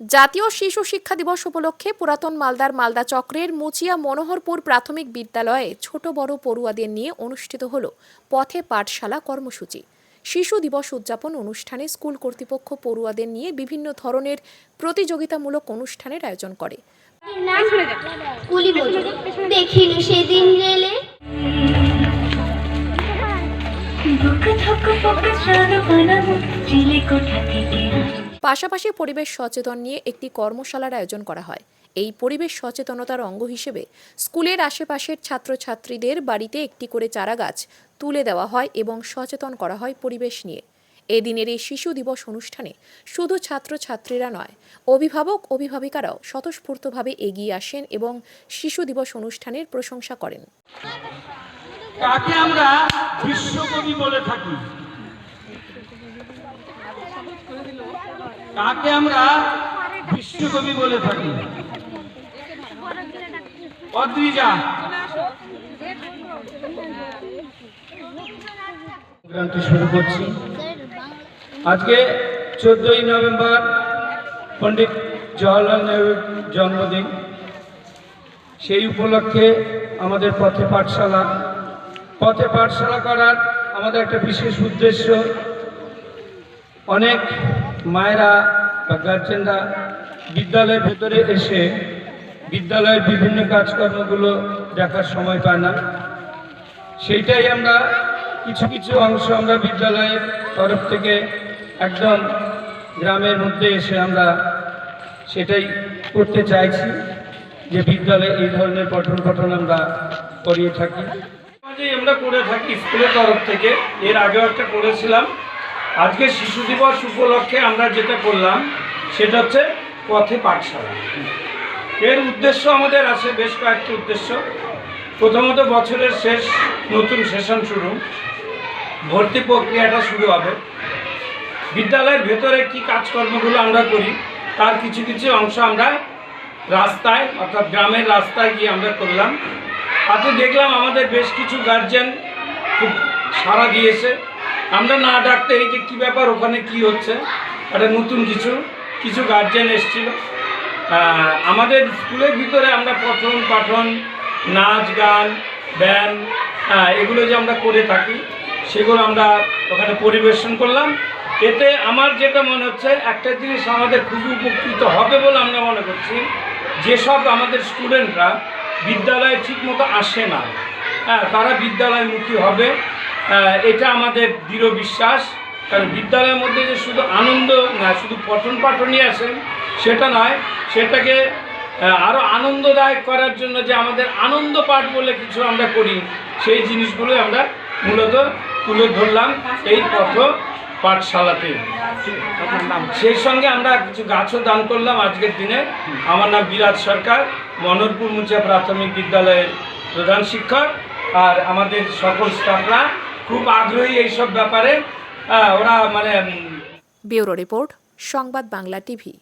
জাতীয় শিশু শিক্ষা দিবস উপলক্ষে পুরাতন মালদার মালদা চক্রের মুচিয়া মনোহরপুর প্রাথমিক বিদ্যালয়ে ছোট বড় পড়ুয়াদের নিয়ে অনুষ্ঠিত হল পথে পাঠশালা কর্মসূচি। শিশু দিবস উদযাপন অনুষ্ঠানে স্কুল কর্তৃপক্ষ পড়ুয়াদের নিয়ে বিভিন্ন ধরনের প্রতিযোগিতামূলক অনুষ্ঠানের আয়োজন করে। সেদিন রেলে পাশাপাশি পরিবেশ সচেতন নিয়ে একটি কর্মশালার আয়োজন করা হয়। এই পরিবেশ সচেতনতার অঙ্গ হিসেবে স্কুলের আশেপাশের ছাত্রছাত্রীদের বাড়িতে একটি করে চারাগাছ তুলে দেওয়া হয় এবং সচেতন করা হয় পরিবেশ নিয়ে। এদিনের এই শিশু দিবস অনুষ্ঠানে শুধু ছাত্রছাত্রীরা নয়, অভিভাবক, অভিভাবিকারাও স্বতঃস্ফূর্তভাবে এগিয়ে আসেন এবং শিশু দিবস অনুষ্ঠানের প্রশংসা করেন। কাকে আমরা বিশ্বকবি বলে থাকি। কাকে আমরা বিশ্বকবি বলে থাকি। অদ্রিজা শুরু করছি। আজকে চোদ্দই নভেম্বর পণ্ডিত জওয়াহরলাল নেহরুর জন্মদিন। সেই উপলক্ষে আমাদের পথে পাঠশালা। পথে পাঠশালা করার আমাদের একটা বিশেষ উদ্দেশ্য। অনেক মায়েরা বা গার্জেনরা বিদ্যালয়ের ভেতরে এসে বিদ্যালয়ের বিভিন্ন কাজকর্মগুলো দেখার সময় পায় না। সেইটাই আমরা কিছু কিছু অংশ আমরা বিদ্যালয়ের তরফ থেকে একদম গ্রামের মধ্যে এসে আমরা সেটাই করতে চাইছি যে বিদ্যালয়ে এই ধরনের পঠন পঠন আমরা করিয়ে থাকি। আমরা করে থাকি স্কুলের তরফ থেকে। এর আগেও একটা করেছিলাম। আজকে শিশু দিবস উপলক্ষে আমরা যেটা করলাম, সেটা হচ্ছে পথে পাঠশালা। এর উদ্দেশ্য আমাদের আছে বেশ কয়েকটি উদ্দেশ্য। প্রথমত বছরের শেষ নতুন সেশন শুরু। ভর্তি প্রক্রিয়াটা শুরু হবে। বিদ্যালয়ের ভেতরে কি কাজকর্মগুলো আমরা করি, তার কিছু কিছু অংশ আমরা রাস্তায়, অর্থাৎ গ্রামের রাস্তায় গিয়ে আমরা করলাম। তাতে দেখলাম আমাদের বেশ কিছু গার্জেন খুব সাড়া দিয়েছে। আমরা না ডাকতে এই যে কী ব্যাপার, ওখানে কি হচ্ছে? একটা নতুন কিছু কিছু গার্জেন এসছিল। আমাদের স্কুলের ভিতরে আমরা পঠন পাঠন, নাচ, গান, ব্যায়াম এগুলো যে আমরা করে থাকি, সেগুলো আমরা ওখানে পরিবেশন করলাম। এতে আমার যেটা মনে হচ্ছে, একটা জিনিস আমাদের খুবই উপকৃত হবে বলে আমরা মনে করছি, যেসব আমাদের স্টুডেন্টরা বিদ্যালয়ে ঠিকমতো আসে না হ্যাঁ তারা বিদ্যালয়মুখী হবে। এটা আমাদের দৃঢ় বিশ্বাস। কারণ বিদ্যালয়ের মধ্যে যে শুধু আনন্দ না, শুধু পঠন পাঠনই আসেন সেটা নয়, সেটাকে আরও আনন্দদায়ক করার জন্য যে আমাদের আনন্দ পাঠ বলে কিছু আমরা করি, সেই জিনিসগুলো আমরা মূলত তুলে ধরলাম এই পথ পাঠশালাতে। সেই সঙ্গে আমরা কিছু গাছও দান করলাম আজকের দিনে। আমার নাম বিরাজ সরকার, মনোরপুর মুচিয়া প্রাথমিক বিদ্যালয়ের প্রধান শিক্ষক, আর আমাদের সকল স্টাফরা খুব আগ্রহী এইসব ব্যাপারে ওরা মানে ব্যুরো রিপোর্ট সংবাদ বাংলা টিভি।